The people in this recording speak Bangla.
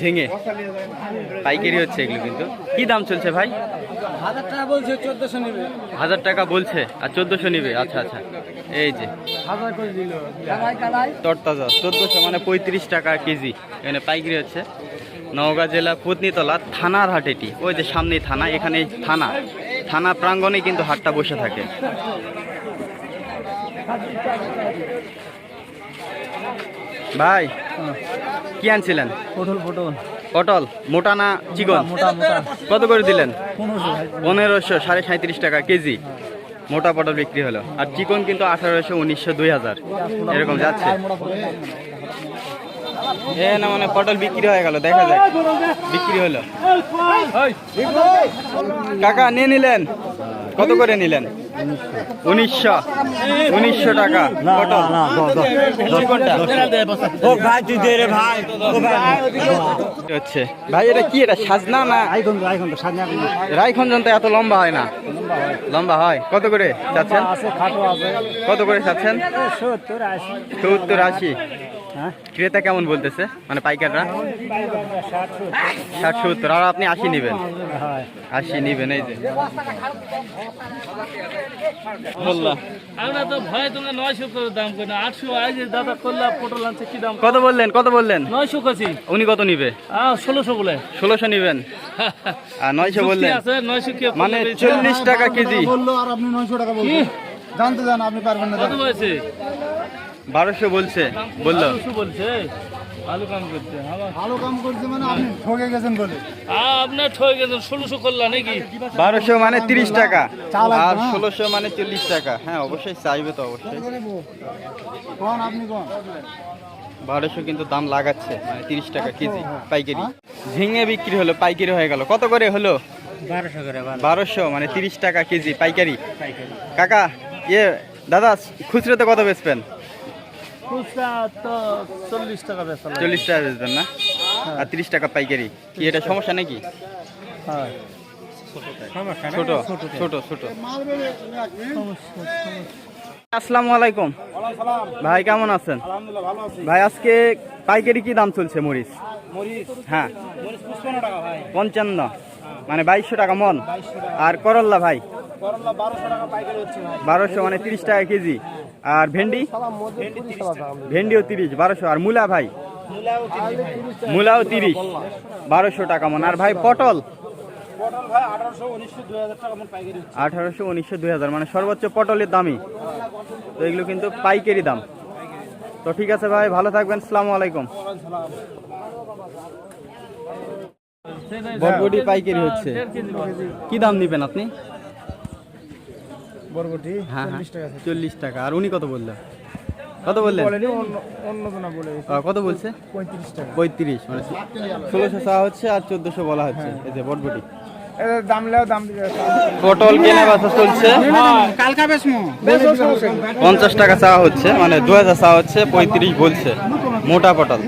ঝিঙে। পাইকারি হচ্ছে এগুলো কিন্তু। কি দাম চলছে ভাই? হাজার টাকা বলছে চোদ্দশো নেবে। হাজার টাকা বলছে আর চোদ্দশো নিবে। আচ্ছা আচ্ছা। এই যে। তরতাজা চোদ্দশো মানে পঁয়ত্রিশ টাকা কেজি। এখানে পাইকারি হচ্ছে। নওগাঁ জেলা পত্নীতলা থানার হাট এটি। ওই যে সামনেই থানা এখানে থানা। থানা প্রাঙ্গণে কিন্তু হাটটা বসে থাকে। ভাই কি আনছিলেন? পটল পটল। পটল? মোটা না চিকন? কত করে দিলেন? পনেরোশো। পনেরোশো সাড়ে সাঁত্রিশ টাকা কেজি। মোটা পটল বিক্রি হলো। আর চিকন কিন্তু আঠারোশো উনিশশো দুই হাজার। এরকম যাচ্ছে। এ না মানে পটল বিক্রি হয়ে গেল দেখা যাক। বিক্রি হলো। কাকা নিয়ে নিলেন? কত করে নিলেন? উনিশশো। উনিশশো টাকা। ও ভাই হচ্ছে। এটা কি? এটা সাজনা না? তো এত লম্বা হয় না? লম্বা হয়। কত করে চাচ্ছেন? কত করে চাচ্ছেন? সত্তর আশি। ক্রেতা কেমন বলতেছে? মানে পাইকাররা? ষাট সত্তর। আর আপনি আশি নেবেন? আশি নেবেন এই যে। বললাম আমরা তো ভয়ে তোমরা নয়শো করে দাম করে না। আটশো আজ দাদা করলে পটল আনছে কি দাম? কত বললেন? কত বললেন? নয়শো কাছি উনি কত নিবে? আহ ষোলোশো বলে। ষোলোশো নিবেন? আর নয়শো বললেন? আছে নয়শো কি মানে চল্লিশ টাকা কেজি। আর আপনি নয়শো টাকা জানতে জান আপনি পারবেন না বারোশো বলছে বলল। বলছে? ভালো কাম করছে ভালো কাম করছে মানে আপনি ঠকে গেছেন বলে। আপনার ঠয়ে গেছেন ষোলোশো করলা নাকি? বারোশো মানে তিরিশ টাকা। আর হ্যাঁ। ষোলোশো মানে চল্লিশ টাকা। হ্যাঁ অবশ্যই চাইবে তো অবশ্যই। কোন আপনি কোন? বারোশো কিন্তু দাম লাগাচ্ছে মানে তিরিশ টাকা কেজি পাইকারি। ঝিঙে বিক্রি হলো পাইকারি হয়ে গেল। কত করে হলো? বারোশো করে বারোশো মানে তিরিশ টাকা কেজি পাইকারি। কাকা ইয়ে দাদা খুচরোতে কত বেচবেন? খুচরা তো চল্লিশ টাকা বেচা চল্লিশ টাকা বেচবেন না? আর তিরিশ টাকা পাইকারি। কি এটা সমস্যা নাকি? হ্যাঁ। ছোট ছোট ছোট আসসালামু আলাইকুম। ভাই কেমন আছেন? আলহামদুলিল্লাহ ভালো আছি। ভাই আজকে পাইকারি কি দাম চলছে মরিচ? হ্যাঁ। পঞ্চান্ন। মানে বাইশশো টাকা মন। আর করল্লা ভাই? করলা বারোশো টাকা পাইকারি হচ্ছে ভাই। বারোশো মানে তিরিশ টাকা কেজি। আর ভেন্ডি? ভেন্ডিও তিরিশ বারোশো। আর মূলা ভাই? মূলাও তিরিশ বারোশো টাকা মন। আর ভাই পটল? আঠারোশো উনিশশো দুই হাজার মন সর্বোচ্চ পটলের দামই। তো এগুলো কিন্তু পাইকারি দাম। তো ঠিক আছে ভাই ভালো থাকবেন। সালামু আলাইকুম। বরবটি পাইকারি হচ্ছে। কি দাম নিবেন আপনি? বরবটি হ্যাঁ হ্যাঁ। চল্লিশ টাকা টাকা। আর উনি কত বললেন? কত বললেন? বলেনি অন্য অন্য জনা বলে কত বলছে? পঁয়ত্রিশ মানে ষোলোশো চাওয়া হচ্ছে আর চোদ্দশো বলা হচ্ছে এই যে বটবটি দাম লেও দাম দিবে পটল কেনা বেচা চলছে। কালকা বেসমু পঞ্চাশ টাকা চাওয়া হচ্ছে মানে দু হাজার চাওয়া হচ্ছে পঁয়ত্রিশ বলছে মোটা পটল।